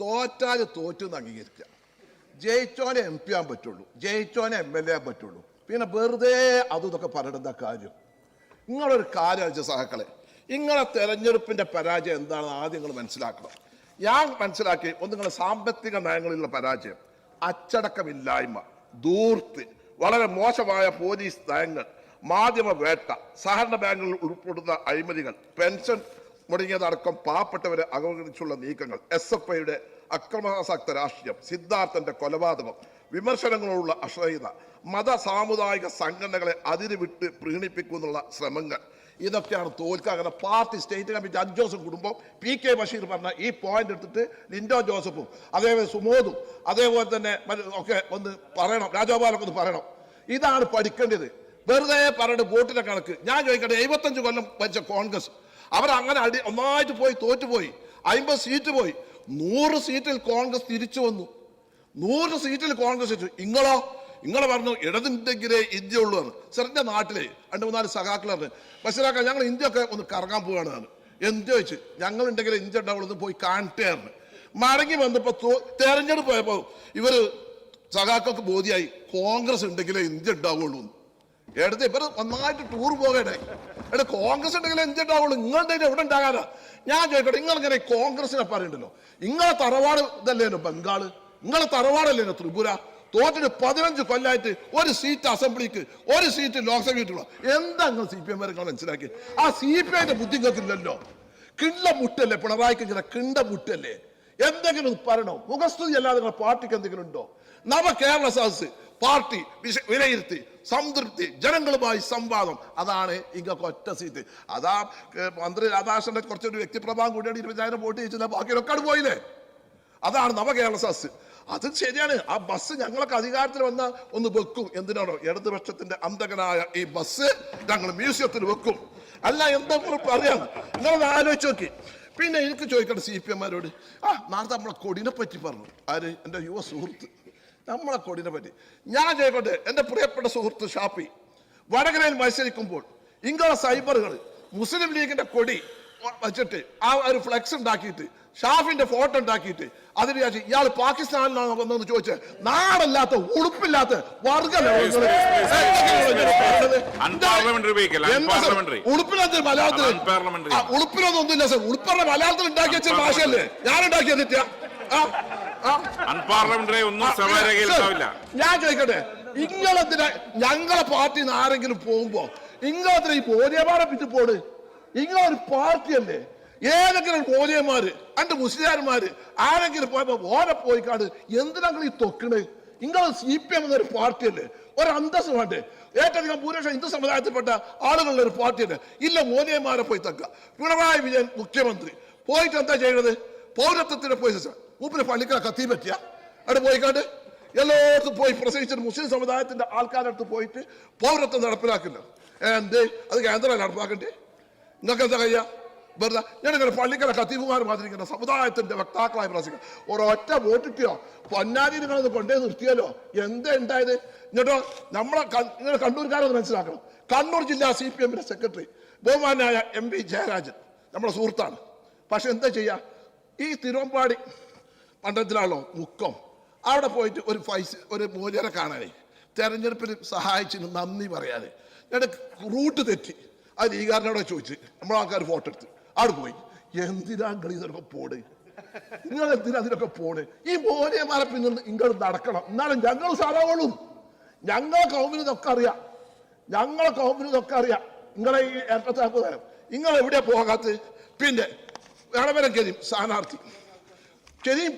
തോറ്റാൽ തോറ്റു എന്ന് അംഗീകരിക്കുക. ജയിച്ചോനെ എം പി ആകാൻ പറ്റുള്ളൂ. ജയിച്ചോനെ എം എൽ എ ആകാൻ പറ്റുള്ളൂ. പിന്നെ വെറുതെ അതും ഇതൊക്കെ പറയേണ്ട കാര്യം? നിങ്ങളൊരു കാര്യം വെച്ച സഹാക്കളെ നിങ്ങളെ തെരഞ്ഞെടുപ്പിന്റെ പരാജയം എന്താണെന്ന് ആദ്യം നിങ്ങൾ മനസ്സിലാക്കണം. ഞാൻ മനസ്സിലാക്കി ഒന്ന് നിങ്ങളുടെ സാമ്പത്തിക നയങ്ങളിലുള്ള പരാജയം അച്ചടക്കമില്ലായ്മ ദൂർത്ത് വളരെ മോശമായ പോലീസ് നയങ്ങൾ മാധ്യമ വേട്ട സഹകരണ ബാങ്കുകളിൽ ഉൾപ്പെടുന്ന അഴിമതികൾ പെൻഷൻ മുടങ്ങിയതടക്കം പാവപ്പെട്ടവരെ അവഗണിച്ചുള്ള നീക്കങ്ങൾ. എസ് എഫ് ഐയുടെ അക്രമാസക്ത രാഷ്ട്രീയം സിദ്ധാർത്ഥന്റെ കൊലപാതകം വിമർശനങ്ങളോടുള്ള അശ്രയത മത സാമുദായിക സംഘടനകളെ അതിരുവിട്ട് പ്രീണിപ്പിക്കുന്നുള്ള ശ്രമങ്ങൾ. ഇതൊക്കെയാണ് തോൽക്കുക. അങ്ങനെ പാർട്ടി സ്റ്റേറ്റ് കമ്മിറ്റി അഞ്ച് ദിവസം കുടുംബം പി കെ ബഷീർ പറഞ്ഞ ഈ പോയിന്റ് എടുത്തിട്ട് ലിൻഡോ ജോസഫും അതേപോലെ സുമോദും അതേപോലെ തന്നെ ഒക്കെ ഒന്ന് പറയണം. രാജഗോപാലൊക്കെ ഒന്ന് പറയണം. ഇതാണ് പഠിക്കേണ്ടത്. വെറുതെ പറഞ്ഞിട്ട് വോട്ടിന്റെ കണക്ക്. ഞാൻ ചോദിക്കട്ടെ എഴുപത്തഞ്ച് കൊല്ലം വെച്ച കോൺഗ്രസ് അവർ അങ്ങനെ അടി ഒന്നായിട്ട് പോയി തോറ്റുപോയി അമ്പത് സീറ്റ് പോയി. നൂറ് സീറ്റിൽ കോൺഗ്രസ് തിരിച്ചു വന്നു. നൂറ് സീറ്റിൽ കോൺഗ്രസ് തിരിച്ചു. ഇങ്ങളോ ഇങ്ങളെ പറഞ്ഞു ഇടതുണ്ടെങ്കിലേ ഇന്ത്യ ഉള്ളൂ എന്ന്. സാറിന്റെ നാട്ടിലെ രണ്ട് മൂന്നാൽ സഖാക്കൾ പറഞ്ഞു ബസ്സിലാക്ക ഞങ്ങൾ ഇന്ത്യ ഒക്കെ ഒന്ന് കറങ്ങാൻ പോവുകയാണ്. എന്ത് ചോദിച്ചു? ഞങ്ങൾ ഉണ്ടെങ്കിൽ ഇന്ത്യ ഉണ്ടാവുള്ളൂ പോയി കാണട്ടെ എന്ന്. മടങ്ങി വന്നപ്പോ തോ- തെരഞ്ഞെടുപ്പ് പോയപ്പോ ഇവർ സഖാക്കൾക്ക് ബോധിയായി കോൺഗ്രസ് ഉണ്ടെങ്കിലേ ഇന്ത്യ ഉണ്ടാവുള്ളൂ. എടുത്ത് ഇവർ നന്നായിട്ട് ടൂർ പോകട്ടെ എടാ കോൺഗ്രസ് ഉണ്ടെങ്കിൽ എന്ത് ഉണ്ടാവുള്ളൂ നിങ്ങളുടെ എവിടെ ഉണ്ടാകാനാ? ഞാൻ ചോദിക്കട്ടെ നിങ്ങൾ ഇങ്ങനെ കോൺഗ്രസിനെ പറയണ്ടല്ലോ? നിങ്ങളെ തറവാട് ഇതല്ലേനോ ബംഗാൾ? നിങ്ങളെ തറവാടല്ലേനോ ത്രിപുര? തോറ്റിട്ട് പതിനഞ്ച് കൊല്ലായിട്ട് ഒരു സീറ്റ് അസംബ്ലിക്ക് ഒരു സീറ്റ് ലോക്സഭയ്ക്കുള്ള എന്താ നിങ്ങൾ സി പി എം നിങ്ങൾ മനസ്സിലാക്കി ആ സി പി ഐന്റെ ബുദ്ധി കേൾക്കില്ലല്ലോ കിണ്ട മുട്ടല്ലേ പിണറായിക്ക് ഇങ്ങനെ കിണ്ട മുട്ടല്ലേ എന്തെങ്കിലും പറയണോ? മുഖസ്തുതി അല്ലാതെ നിങ്ങളുടെ പാർട്ടിക്ക് എന്തെങ്കിലും ഉണ്ടോ? നവ കേരള സദസ് പാർട്ടി വിലയിരുത്തി സംതൃപ്തി ജനങ്ങളുമായി സംവാദം. അതാണ് ഇങ്ങൊക്കെ ഒറ്റ സീറ്റ്. അതാ മന്ത്രി രാധാകൃഷ്ണന്റെ കുറച്ചൊരു വ്യക്തിപ്രഭാവം കൂടിയാണ് ഇരുപതിനായിരം വോട്ട് ചെയ്യിച്ചത് ബാക്കിയൊക്കെ പോയില്ലേ? അതാണ് നവകേരള സസ് അത് ശരിയാണ്. ആ ബസ് ഞങ്ങളൊക്കെ അധികാരത്തിൽ വന്ന ഒന്ന് വെക്കും. എന്തിനാണോ? ഇടതുപക്ഷത്തിന്റെ അന്തകനായ ഈ ബസ് ഞങ്ങൾ മ്യൂസിയത്തിൽ വെക്കും. അല്ല എന്താ പറയാം. നിങ്ങളത് ആലോചിച്ച് നോക്കി. പിന്നെ എനിക്ക് ചോദിക്കട്ടെ സി പി എമ്മാരോട് ആ നാളത്തെ നമ്മളെ കൊടിനെ പറ്റി പറഞ്ഞു. ആര്? എന്റെ യുവ സുഹൃത്ത്. നമ്മളെ കൊടിനെ പറ്റി. ഞാൻ ചെയ്യട്ടെ എന്റെ പ്രിയപ്പെട്ട സുഹൃത്ത് ഷാപ്പി വടകരയിൽ മത്സരിക്കുമ്പോൾ ഇങ്ങളെ സൈബറുകൾ മുസ്ലിം ലീഗിന്റെ കൊടി വച്ചിട്ട് ആ ഒരു ഫ്ലെക്സ് ഉണ്ടാക്കിയിട്ട് ഷാഫിന്റെ ഫോട്ടോ ഉണ്ടാക്കിയിട്ട് അതിന് വിചാരിച്ചു ഇയാൾ പാകിസ്ഥാനിലാണ് വന്നതെന്ന് ചോദിച്ച് നാടല്ലാത്ത ഉടുപ്പില്ലാത്ത വർഗ ഉടുപ്പിനൊന്നും മലയാളത്തിൽ ഒന്നുമില്ല സർ ഉളുപ്പറ മലയാളത്തിൽ ഉണ്ടാക്കിയ ഭാഷയല്ലേ? ഞാൻ ഉണ്ടാക്കിയ ആ ആ അൺപാർലമെന്ററി ഒന്നും സഭാരേഖയിൽ ഉണ്ടാവില്ല. ഞാൻ ചോദിക്കട്ടെ ഇങ്ങളെന്തിനാ ഞങ്ങളെ പാർട്ടിയിൽ നിന്ന് ആരെങ്കിലും പോകുമ്പോ ഇങ്ങളെന്തിനാ ഈ ബോധ്യമാരെ പിറ്റു പോട് ഇങ്ങളൊരു പാർട്ടിയല്ലേ? ഏതെങ്കിലും ബോധ്യന്മാര് അണ്ട് മുസ്ലിംമാര് ആരെങ്കിലും പോയപ്പോ ഓരെ പോയിക്കാട് എന്തിനാ നിങ്ങൾ ഈ തൊക്കണ്? നിങ്ങൾ സി പി എം എന്നൊരു പാർട്ടിയല്ലേ? ഒരു അന്തസ് വേണ്ടേ? ഏറ്റവും ഭൂരിപക്ഷം ഹിന്ദു സമുദായത്തിൽപ്പെട്ട ആളുകളുടെ ഒരു പാർട്ടിയല്ലേ? ഇല്ല മോദിയന്മാരെ പോയി തക്ക. പിണറായി വിജയൻ മുഖ്യമന്ത്രി. പോയിട്ട് എന്താ ചെയ്യുന്നത് പൗരത്വത്തിന്റെ പോയി മൂപ്പിന് പള്ളിക്കല കത്തി പറ്റിയ. അവിടെ പോയിക്കാണ്ട് എല്ലായിടത്തും പോയി പ്രസംഗിച്ചിട്ട് മുസ്ലിം സമുദായത്തിന്റെ അടുത്ത് പോയിട്ട് പൗരത്വം നടപ്പിലാക്കില്ല എന്ത്? അത് കേന്ദ്രം നടപ്പാക്കണ്ടേ? നിങ്ങൾക്ക് എന്താ കഴിയാ വെറുതെ ഞാനിങ്ങനെ പള്ളിക്കല കത്തീഫുമാർ മാതിരിക്കുന്ന സമുദായത്തിന്റെ വക്താക്കളായി പ്രസംഗിക്കുക ഒരൊറ്റ വോട്ടിട്ടോ പൊന്നാരി നിങ്ങളത് കൊണ്ടേ നിർത്തിയല്ലോ എന്താ ഉണ്ടായത്? എന്നിട്ടോ നമ്മളെ നിങ്ങളുടെ നിങ്ങൾ കണ്ണൂർക്കാരൊന്ന് മനസ്സിലാക്കണം. കണ്ണൂർ ജില്ലാ സി പി എമ്മിന്റെ സെക്രട്ടറി ബഹുമാനായ എം പി ജയരാജൻ നമ്മുടെ സുഹൃത്താണ്. പക്ഷെ എന്താ ചെയ്യാ? ഈ തിരുവമ്പാടി മണ്ഡലത്തിലാണല്ലോ മുക്കം. അവിടെ പോയിട്ട് ഒരു ഫൈസ് ഒരു മൂല്യരെ കാണാനേ. തെരഞ്ഞെടുപ്പിന് സഹായിച്ചതിന് നന്ദി പറയാതെ ഞാൻ റൂട്ട് തെറ്റി. അത് ലീഗാരനോടെ ചോദിച്ച് നമ്മളെ ആൾക്കാർ ഫോട്ടോ എടുത്ത്. അവിടെ പോയി. എന്തിനാ നിങ്ങൾ ഇതൊക്കെ പോണ്? നിങ്ങൾ എന്തിനാ അതിനൊക്കെ പോണ്? ഈ മോനെമാരെ പിന്നെ നിങ്ങൾ നടക്കണം. എന്നാലും ഞങ്ങൾ സാറാവുള്ളൂ ഞങ്ങളെ കൗമിന് ഇതൊക്കെ അറിയാം. ഞങ്ങളെ കൗമിന് ഇതൊക്കെ അറിയാം. നിങ്ങളെ ഈ ഏറ്റത്താപ്പ് തരം നിങ്ങൾ എവിടെയാ പോകാത്തത്? പിന്നെ വേണമെങ്കിലും കരീം സ്ഥാനാർത്ഥി. കരീം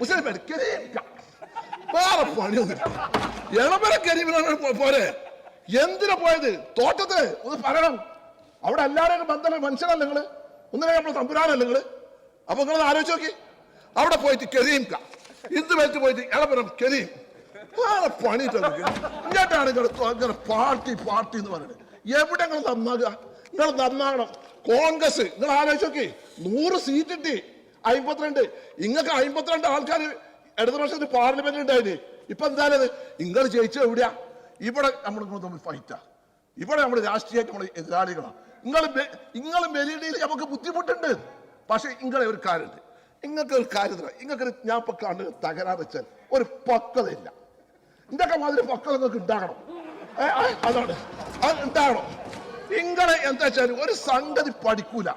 മുസ്ലിം കരീം വേറെ പണിയൊന്നും എളമര കരീമിനാണ് പോരെ. എന്തിനാ പോയത്? തോട്ടത്ത് ഒന്ന് പറയണം. അവിടെ എല്ലാവരും ബന്ധമുള്ള മനുഷ്യനല്ല നിങ്ങൾ? ഒന്നിനെ നമ്മൾ തമ്പുരാനല്ല നിങ്ങൾ? അപ്പൊ നിങ്ങൾ ആലോചിച്ച് നോക്കി. അവിടെ പോയിട്ട് കരീം ക ഇന്ന് വെച്ച് പോയിട്ട് എളമരം കരീം വേറെ പണിയിട്ട് ഇങ്ങോട്ടാണ് ഇങ്ങനെ പാർട്ടി പാർട്ടി എന്ന് പറയുന്നത്. എവിടെ നിങ്ങൾ നന്നാകുക നിങ്ങൾ നന്നാകണം. കോൺഗ്രസ് നിങ്ങൾ ആലോചിച്ച് നോക്കി. നൂറ് സീറ്റ് കിട്ടി. അമ്പത്തിരണ്ട് ഇങ്ങക്ക് അമ്പത്തിരണ്ട് ആൾക്കാർ ഇടതുപക്ഷത്തിന് പാർലമെന്റ് ഉണ്ടായിന്. ഇപ്പൊ എന്തായാലും നിങ്ങൾ ജയിച്ചത് എവിടെയാ? ഇവിടെ നമ്മൾ തമ്മിൽ ഫൈറ്റാ ഇവിടെ നമ്മൾ രാഷ്ട്രീയമായിട്ട് നമ്മൾ എതിരാളികളാണ് നിങ്ങൾ നിങ്ങൾ മെലിഡിയിൽ നമുക്ക് ബുദ്ധിമുട്ടുണ്ട്. പക്ഷെ നിങ്ങളെ ഒരു കാര്യമുണ്ട് നിങ്ങൾക്ക് ഒരു കാര്യം നിങ്ങൾക്ക് ഞാൻ ഇപ്പൊ കണ്ട് തകരാർ വെച്ചാൽ ഒരു പക്വതയില്ല. ഇതൊക്കെ മാതിരി പക്വത നിങ്ങൾക്ക് ഉണ്ടാകണം. അതാണ്. അത് ഉണ്ടാകണം. നിങ്ങളെ എന്താ വെച്ചാൽ ഒരു സംഗതി പഠിക്കൂല.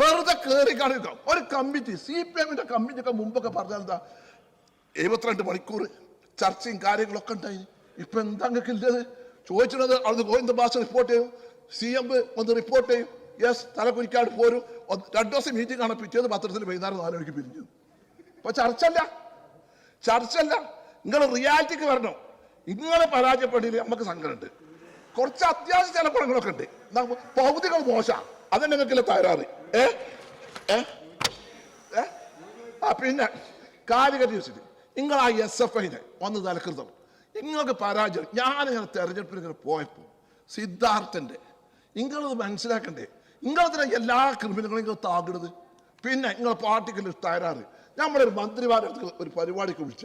വെറുതെ കയറി കാണിക്കുക ഒരു കമ്മിറ്റി സി പി എമ്മിന്റെ കമ്മിറ്റി ഒക്കെ മുമ്പൊക്കെ പറഞ്ഞാൽ എന്താ? എഴുപത്തിരണ്ട് മണിക്കൂർ ചർച്ചയും കാര്യങ്ങളൊക്കെ ഉണ്ടായി. ഇപ്പൊ എന്താ നിങ്ങൾക്ക് ഇല്ലത്? ചോദിച്ചത് അവിടുന്ന് ഗോവിന്ദ ഭാഷ റിപ്പോർട്ട് ചെയ്യും. സി എം വന്ന് റിപ്പോർട്ട് ചെയ്യും. യെസ് തലകുരിക്കാട് പോരും. രണ്ടു ദിവസം മീറ്റിംഗ് ആണ്. പിറ്റേന്ന് പത്രത്തിൽ വൈകുന്നേരം നാല് മണിക്ക് പിരിഞ്ഞു. ഇപ്പൊ ചർച്ചല്ല ചർച്ചല്ല നിങ്ങൾ റിയാലിറ്റിക്ക് വരണം. ഇങ്ങനെ പരാജയപ്പെടില്ല നമുക്ക് സങ്കടമുണ്ട്. കുറച്ച് അത്യാവശ്യ ചില പടങ്ങളൊക്കെ ഉണ്ട്. ഭൗതികം മോശ അതന്നെ നിങ്ങൾക്കില്ല തകരാറ്. ആ പിന്നെ കാലിക്കറ്റ് വെച്ചിട്ട് നിങ്ങൾ ആ എസ് എഫ് ഐനെ ഒന്ന് തലക്കൃതം നിങ്ങൾക്ക് പരാജയം. ഞാനിങ്ങനെ തെരഞ്ഞെടുപ്പിൽ ഇങ്ങനെ പോയപ്പോൾ സിദ്ധാർത്ഥന്റെ നിങ്ങളത് മനസ്സിലാക്കണ്ടേ? തന്നെ എല്ലാ ക്രിമിനലുകളും നിങ്ങൾ താകിടുന്നത് പിന്നെ നിങ്ങളെ പാർട്ടിക്കുള്ള തകരാറ്. നമ്മളൊരു മന്ത്രിമാരുടെ അടുത്ത് ഒരു പരിപാടിക്ക് വിളിച്ച.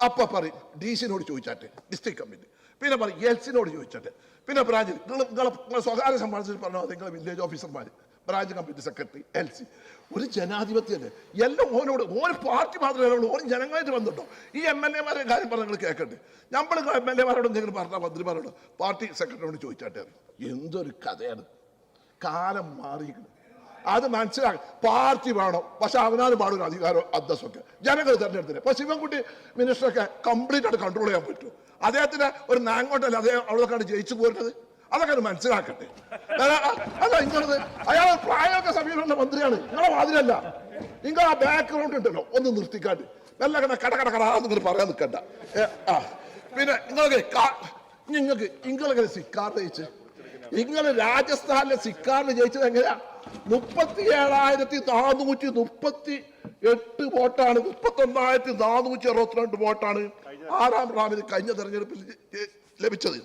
അപ്പം പറയും ഡി സിനോട് ചോദിച്ചാട്ടെ ഡിസ്ട്രിക്ട് കമ്മിറ്റി. പിന്നെ പറയും എൽസിനോട് ചോദിച്ചാട്ടെ. പിന്നെ ബ്രാഞ്ചിൽ നിങ്ങൾ നിങ്ങളെ നിങ്ങളെ സ്വകാര്യ സമ്മാനത്തിൽ പറഞ്ഞാൽ നിങ്ങളെ വില്ലേജ് ഓഫീസർമാർ branch committee secretary L C ഒരു ജനാധിപത്യത്തെ എല്ലാം ഓനോട് ഓരോ പാർട്ടി മാത്രമേ ഉള്ളൂ ഓൻ ജനങ്ങളായിട്ട് വന്നിട്ടോ ഈ എം എൽ എമാരുടെ കാര്യം പറഞ്ഞു നിങ്ങൾ കേൾക്കണ്ടേ നമ്മൾ എം എൽ എമാരോട് എന്തെങ്കിലും പറഞ്ഞാൽ മന്ത്രിമാരോട് പാർട്ടി സെക്രട്ടറിയോട് ചോദിച്ചാട്ടെ എന്തൊരു കഥയാണ്. കാലം മാറിയിരിക്കുന്നു. അത് മനസ്സിലാക്കി. പാർട്ടി വേണം. പക്ഷെ അവനാണ് പാടുന്ന അധികാരം അന്തസ്സൊക്കെ. ജനങ്ങൾ തെരഞ്ഞെടുത്തില്ല ഇപ്പൊ ശിവൻകുട്ടി മിനിസ്റ്ററൊക്കെ കംപ്ലീറ്റ് ആയിട്ട് കൺട്രോൾ ചെയ്യാൻ പറ്റും അദ്ദേഹത്തിന് ഒരു നാങ്ങോട്ടല്ല അദ്ദേഹം അവിടെക്കാണ് ജയിച്ചു പോരുന്നത്? അതൊക്കെ അത് മനസ്സിലാക്കട്ടെ. അല്ല, ഇങ്ങനത് അയാൾ പ്രായമൊക്കെ സമീപമുള്ള മന്ത്രിയാണ്. നിങ്ങളെ വാതിലല്ല നിങ്ങൾ ആ ബാക്ക്ഗ്രൗണ്ട് ഉണ്ടല്ലോ ഒന്ന് നിർത്തിക്കാണ്ട്. നല്ല കട കട കട കടാന്ന് നിങ്ങൾ പറയാൻ നിൽക്കണ്ട. പിന്നെ നിങ്ങൾക്ക് നിങ്ങൾക്ക് നിങ്ങളെങ്ങനെ സിക്കാർ ജയിച്ച്? നിങ്ങൾ രാജസ്ഥാനിലെ സിക്കാറിൽ ജയിച്ചത് എങ്ങനെയാ? മുപ്പത്തി ഏഴായിരത്തി നാനൂറ്റി മുപ്പത്തി എട്ട് വോട്ടാണ്. മുപ്പത്തി ഒന്നായിരത്തി നാനൂറ്റി അറുപത്തിരണ്ട് വോട്ടാണ് ആറാം റാമിന് കഴിഞ്ഞ തെരഞ്ഞെടുപ്പിൽ ലഭിച്ചത്.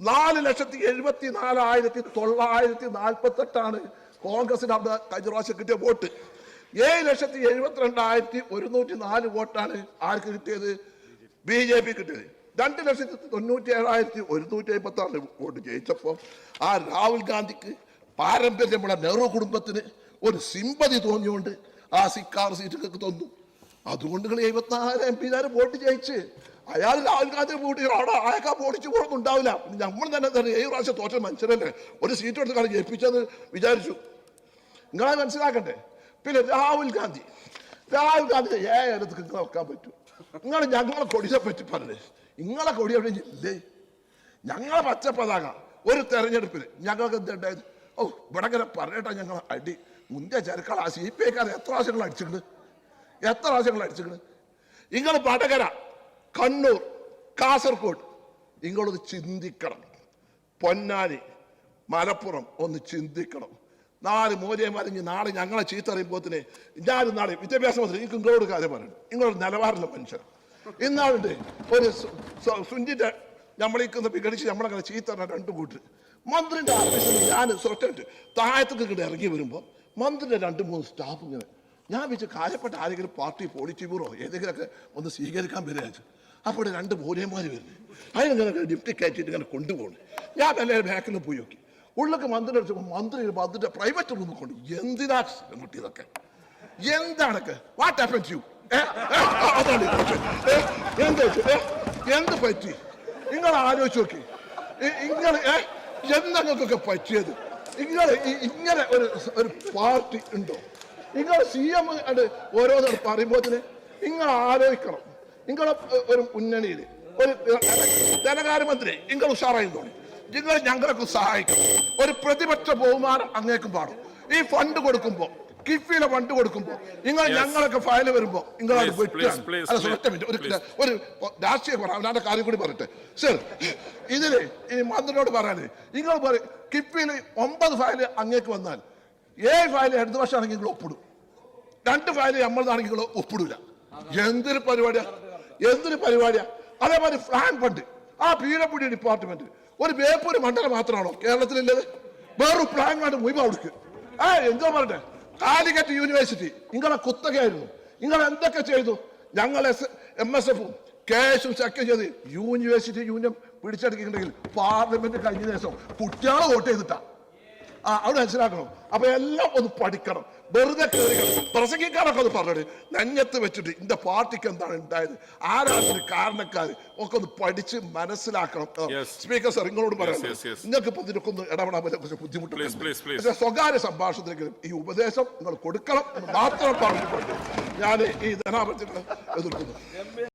നാല് ലക്ഷത്തി എഴുപത്തി നാലായിരത്തി തൊള്ളായിരത്തി നാൽപ്പത്തി എട്ടാണ് കോൺഗ്രസിന് അവിടെ കഴിഞ്ഞ പ്രാവശ്യം കിട്ടിയ വോട്ട്. ഏഴ് ലക്ഷത്തി എഴുപത്തിരണ്ടായിരത്തി ഒരുന്നൂറ്റി നാല് വോട്ടാണ് ആർക്ക് കിട്ടിയത്? ബി ജെ പി കിട്ടിയത്. രണ്ട് ലക്ഷത്തി തൊണ്ണൂറ്റി ഏഴായിരത്തി ഒരുന്നൂറ്റി അമ്പത്തി ആറ് വോട്ട് ജയിച്ചപ്പോൾ ആ രാഹുൽ ഗാന്ധിക്ക് പാരമ്പര്യമുള്ള നെഹ്റു കുടുംബത്തിന് ഒരു സിമ്പതി തോന്നിയോണ്ട് ആ സിക്കാർ സീറ്റുകൾക്ക് തന്നു. അതുകൊണ്ട് നിങ്ങൾ എഴുപത്തിനാല് എം പിമാർ വോട്ട് ജയിച്ച് അയാൾ രാഹുൽഗാന്ധി കൂട്ടി. അവിടെ അയാൾക്ക് വോടിച്ചു പോകണമെന്ന് ഉണ്ടാവില്ല. നമ്മൾ തന്നെ തന്നെ ഏഴ് പ്രാവശ്യം തോറ്റ മനുഷ്യരല്ലേ? ഒരു സീറ്റ് എടുത്ത് ജയിപ്പിച്ചെന്ന് വിചാരിച്ചു. നിങ്ങളെ മനസ്സിലാക്കണ്ടേ? പിന്നെ രാഹുൽ ഗാന്ധി. രാഹുൽ ഗാന്ധി ഏഴടുത്ത് നിങ്ങൾ വെക്കാൻ പറ്റൂ. നിങ്ങൾ ഞങ്ങളെ കൊടിയെ പറ്റി പറഞ്ഞേ. നിങ്ങളെ കൊടി എവിടെ ഇല്ലേ? ഞങ്ങളെ പച്ച പതാക ഒരു തെരഞ്ഞെടുപ്പിൽ ഞങ്ങൾക്ക് എന്തുണ്ടായത് ഓ ഇവിടെ ഇങ്ങനെ പറഞ്ഞിട്ടാ ഞങ്ങൾ അടി. മുന്തിയ ചെറുക്കൾ ആ സി പി ഐക്കാർ എത്ര പ്രാവശ്യങ്ങൾ അടിച്ചിട്ടുണ്ട് എത്ര പ്രാവശ്യങ്ങൾ അടിച്ചിട്ടുണ്ട് നിങ്ങൾ വടകര കണ്ണൂർ കാസർഗോഡ്. നിങ്ങളൊന്ന് ചിന്തിക്കണം. പൊന്നാനി മലപ്പുറം ഒന്ന് ചിന്തിക്കണം. നാല് മൂല്യമാരിഞ്ഞ് നാളെ ഞങ്ങളെ ചീത്ത അറിയുമ്പോത്തിന് ഞാനും നാളെ വിദ്യാഭ്യാസ മന്ത്രി എനിക്ക് നിങ്ങളോട് കാര്യം പറയണം. നിങ്ങളൊരു നിലവാരമുള്ള മനുഷ്യർ ഇന്നാളുണ്ട് ഒരു സു- സു- സുഞ്ചിന്റെ നമ്മളിക്കുന്ന വിഘടിച്ച് നമ്മളങ്ങനെ ചീത്ത രണ്ട് കൂട്ടർ മന്ത്രിന്റെ ഓഫീസിൽ ഞാൻ സ്വറ്റായിട്ട് താഴത്തേക്ക് ഇങ്ങോട്ട് ഇറങ്ങി വരുമ്പോൾ മന്ത്രിന്റെ രണ്ട് മൂന്ന് സ്റ്റാഫ് ഇങ്ങനെ ഞാൻ വെച്ച് കാര്യപ്പെട്ട ആരെങ്കിലും പാർട്ടി പോളിറ്റി ബ്യൂറോ ഏതെങ്കിലുമൊക്കെ ഒന്ന് സ്വീകരിക്കാൻ വരിക അപ്പോൾ രണ്ട് വരുന്നത് വരുന്നു. അതിനിങ്ങനെ ലിഫ്റ്റ് കയറ്റിയിട്ട് ഇങ്ങനെ കൊണ്ടുപോകണം ഞാൻ തന്നെ ബാക്കിൽ പോയി നോക്കി. ഉള്ളൊക്കെ മന്ത്രി അടിച്ചപ്പോൾ മന്ത്രി മന്ത്രിയുടെ പ്രൈവറ്റ് റൂമിൽ കൊണ്ട് എന്തിനാ കുട്ടി ഇതൊക്കെ എന്താണൊക്കെ? വാട്ട് ഹാപ്പൻ യു അതാണ്. എന്ത് എന്ത് പറ്റി? നിങ്ങൾ ആലോചിച്ച് നോക്കി. നിങ്ങൾ എന്തൊക്കെ പറ്റിയത്? ഇ- ഇങ്ങനെ ഒരു ഒരു പാർട്ടി ഉണ്ടോ? നിങ്ങൾ സി എം ഓരോന്നും പറയുമ്പോൾ നിങ്ങൾ ആലോചിക്കണം. നിങ്ങളെ ഒരു മുന്നണിയിൽ ഒരു ധനകാര്യമന്ത്രി നിങ്ങൾ ഉഷാറായി തോന്നി. നിങ്ങൾ ഞങ്ങൾക്ക് സഹായിക്കും ഒരു പ്രതിപക്ഷ ബഹുമാനം അങ്ങേക്കും പാടും. ഈ ഫണ്ട് കൊടുക്കുമ്പോൾ കിഫിയിലെ ഫണ്ട് കൊടുക്കുമ്പോൾ നിങ്ങൾ. ഞങ്ങളൊക്കെ ഫയൽ വരുമ്പോൾ നിങ്ങൾ please, വെട്ടാണ് അല്ല ഒറ്റ മിനിറ്റ് ഒരു ഒരു രാഷ്ട്രീയ പറയാം അവനാന്റെ കാര്യം കൂടി പറയട്ടെ സർ ഇതിൽ ഈ മന്ത്രിയോട് പറയാന് നിങ്ങൾ പറയും കിഫിയിൽ ഒമ്പത് ഫയൽ അങ്ങേക്ക് വന്നാൽ ഏ ഫയൽ അടുത്ത വർഷമാണെങ്കിൽ നിങ്ങൾ ഒപ്പിടും. രണ്ട് ഫയൽ നമ്മളതാണെങ്കിൽ നിങ്ങൾ ഒപ്പിടൂല. എന്തൊരു പരിപാടിയാ? എന്തൊരു പരിപാടിയാ? അതേമാതിരി ഫ്ലാൻ ഫണ്ട് ആ പി ഡബ്ല്യു ഡിപ്പാർട്ട്മെന്റ് ഒരു ബേപ്പൂര് മണ്ഡലം മാത്രമാണോ കേരളത്തിലുള്ളത്? വേറൊരു പ്ലാൻ വേണ്ട മുഴുവൻ അവിടേക്ക്. ആ എന്തോ പറഞ്ഞെ കാലിക്കറ്റ് യൂണിവേഴ്സിറ്റി നിങ്ങളെ കുത്തകയായിരുന്നു. നിങ്ങൾ എന്തൊക്കെ ചെയ്തു? ഞങ്ങൾ എം എസ് എഫും കേസും ചെക്ക് ചെയ്ത് യൂണിവേഴ്സിറ്റി യൂണിയൻ പിടിച്ചെടുക്കുന്നുണ്ടെങ്കിൽ പാർലമെന്റ് കഴിഞ്ഞ ദിവസം കുട്ടികളെ വോട്ട് ചെയ്തിട്ടാ. ആ അവിടെ മനസ്സിലാക്കണം. അപ്പൊ എല്ലാം ഒന്ന് പഠിക്കണം. വെറുതെ കയറി കിടക്കും. പ്രസംഗിക്കാനൊക്കെ ഒന്ന് പറഞ്ഞത് നെഞ്ഞത്ത് വെച്ചിട്ട് ഇന്റെ പാർട്ടിക്ക് എന്താണ് ഉണ്ടായത്? ആരാണ് കാരണക്കാർ ഒക്കെ ഒന്ന് പഠിച്ച് മനസ്സിലാക്കണം. സ്പീക്കർ സാർ നിങ്ങളോട് പറയാം. നിങ്ങൾക്ക് ഇപ്പൊ ഇതിനൊക്കെ ഒന്ന് ഇടപെടാൻ പറ്റും കുറച്ച് ബുദ്ധിമുട്ടില്ല സ്വകാര്യ സംഭാഷണത്തിലെങ്കിലും ഈ ഉപദേശം നിങ്ങൾ കൊടുക്കണം എന്ന് മാത്രം പറഞ്ഞിട്ടുണ്ട് ഞാൻ ഈ ധനാപത്യത്തെ എതിർക്കുന്നു.